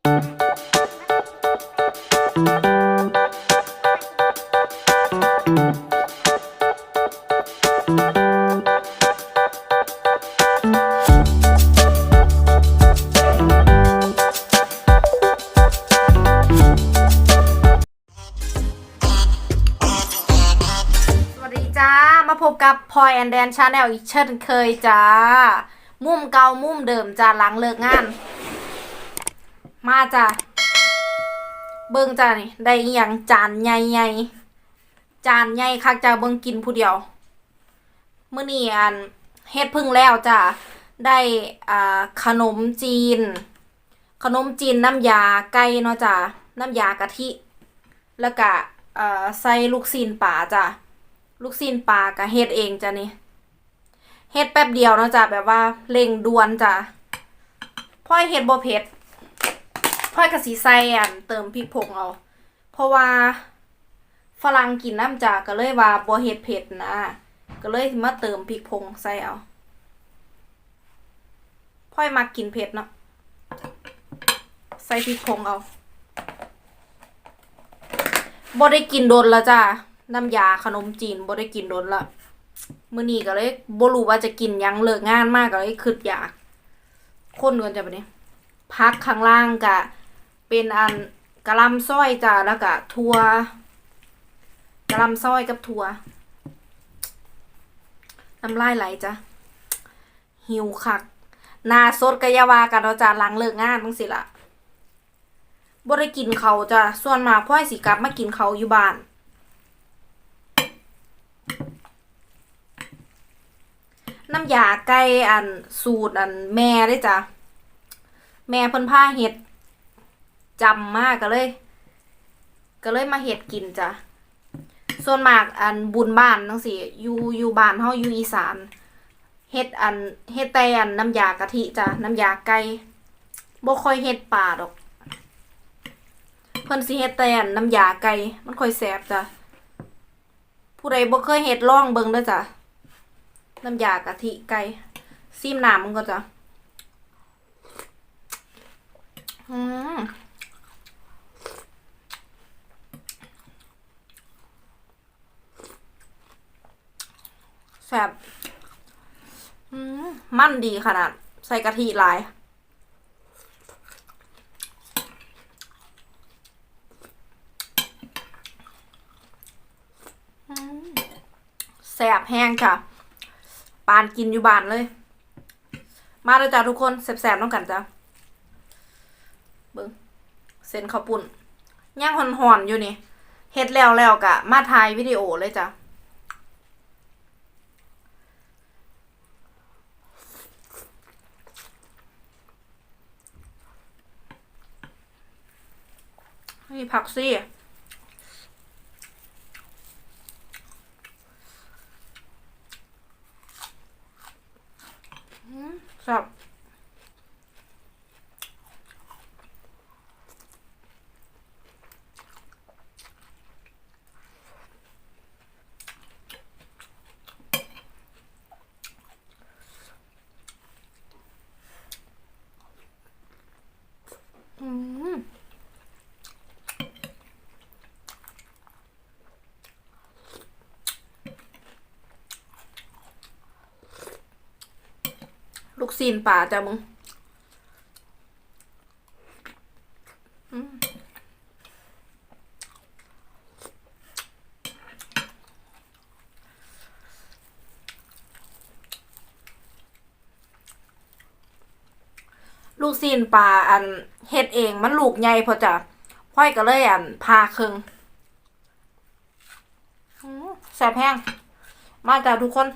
สวัสดีจ้ามาพบกับพลอยแอนแดนชาแนลอีกเช่นเคยจ้า มุมเก่ามุมเดิมจ้าหลังเลิกงาน มาจ้าเบิ่งจ้านี่ ได้อย่างจานใหญ่ๆจานใหญ่คักจ้าเบิ่งกินผู้เดียวมื้อนี้อันเฮ็ดพึ่งแล้วจ้าได้อ่าขนมจีน ขนมจีนน้ำยาไก่เนาะจ้าน้ำยากะทิ แล้วก็อ่อใส่ลูกซีนป่าจ้ะ ลูกซีนปลาก็เฮ็ดเองจ้ะนี่ เฮ็ดแป๊บเดียวเนาะจ้ะแบบว่าเร่งด่วนจ้ะพ่อยเฮ็ดบ่เผ็ด อยก็สิใส่อันเติมพริกผงเอา เพราะว่าฝรั่งกินน้ำจ้ะก็เลยว่าบ่เฮ็ดเผ็ดนะ ก็เลยมาเติมพริกผงใส่เอาพ่อยมักกินเผ็ดเนาะ ใส่พริกผงเอาบ่ได้กินโดนแล้วจ้าน้ำยาขนมจีนบ่ได้กินโดนละมื้อนี้ก็เลยบ่รู้ว่าจะกินยังเลิกงานมากก็เลยคิดอยาก คนกันจะแบบนี้พักข้างล่างกะ เป็นอันกะลำซอยจ้าแล้วก็ถั่วกะลำซอยกับถั่วน้ำลายไหลจ้ะหิวคักนาสดกะยาวากันเราจ้าหลังเลิกงานจังสิละบ่ได้กินเขาจ้ะส่วนมาพ่อยสิกลับมากินเขาอยู่บ้าน น้ำยาไก่อันสูตรอันแม่ได้จ้ะ แม่เพิ่นพาเฮ็ด จำมากก็เลย ก็เลยมาเฮ็ดกินจ้ะส่วนมากอันบุญบ้านจังซี่อยู่อยู่บ้านเฮาอยู่อีสานเฮ็ดอันเฮ็ดแต่อันน้ำยากะทิจ้ะน้ำยาไก่บ่ค่อยเฮ็ดปลาดอกเพิ่นสิเฮ็ดแต่อันน้ำยาไก่มันค่อยแซ่บจ้ะผู้ใดบ่เคยเฮ็ดลองเบิ่งเด้อจ้ะน้ำยากะทิไก่ซีมน้ำมันก็จ้ะอืม แซ่บมมันดีขนาด ใส่กะทิหลายแสบแห้งค่ะปานกินอยู่บานเลย มาเลยจ้ะทุกคนแสบๆต้องกันจ้ะเบิ้งเส้นข้าวปุ้นย่างหอนๆอยู่นี่เฮ็ดแล้วแล้วกะ มาถ่ายวิดีโอเลยจ้ะ นี่ผักซี่ครับ อืม ลูก ซีนป่าจ้ะมึงลูกซีนป่าอันเฮ็ดเองมันลูกใหญ่พอจ้ะพ่อยก็เลยอันพาครึ่งแซ่บแห้งมาจ้ะทุกคน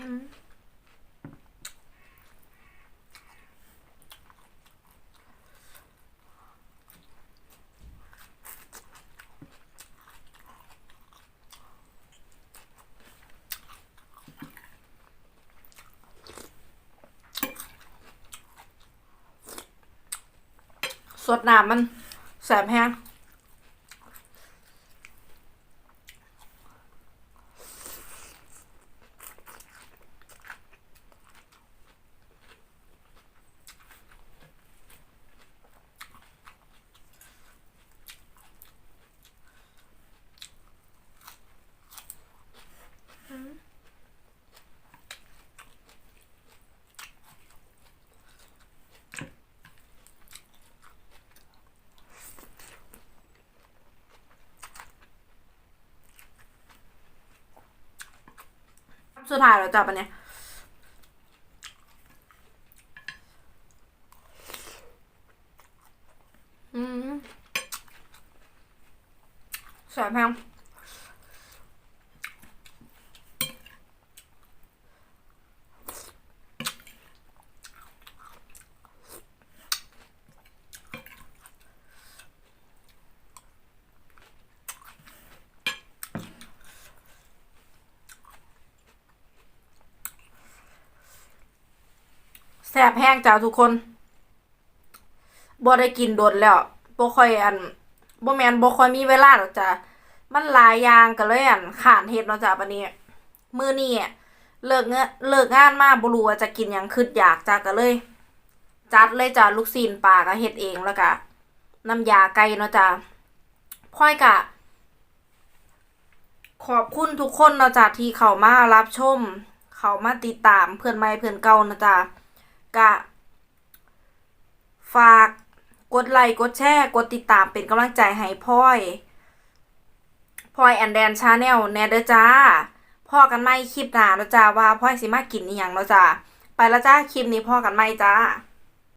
สดหนาำมันแสบแห้ง สุดท้ายเล้วจ้ะปะเนี่ยอืมแสบแห้ง แสบแห้งจ้าทุกคนบ่ได้กินโดนแล้วบ่ค่อยอันบ่แม่นบ่ค่อยมีเวลาหรอกจ้ะมันหลายอย่างก็เลยอันขานเฮ็ดเนาะจ้ะบัดนี้มื้อนี้เลิกเงนเลิกงานมาบ่รู้ว่าจะกินหยังคิดอยากจ้ะก็เลย จัดเลยจ้ะลูกซีนปลาก็เฮ็ดเองแล้วก็น้ำยาไก่เนาะจ้ะพ่อยกะ ขอบคุณทุกคนเนาะจ้ะที่เข้ามารับชม เข้ามาติดตามเพื่อนใหม่เพื่อนเก่านะจ้ะ กะ ฝากกดไลค์กดแชร์กดติดตามเป็นกำลังใจให้พ่อยพลอยแอนแดนชาแนลแนเดอจ้าพ่อกันไม่คลิปหน้าแล้วจ้าว่าพ่อยสิมากินอีหยังแล้วจ้าไปแล้วจ้าคลิปนี้พ่อกันไม่จ้า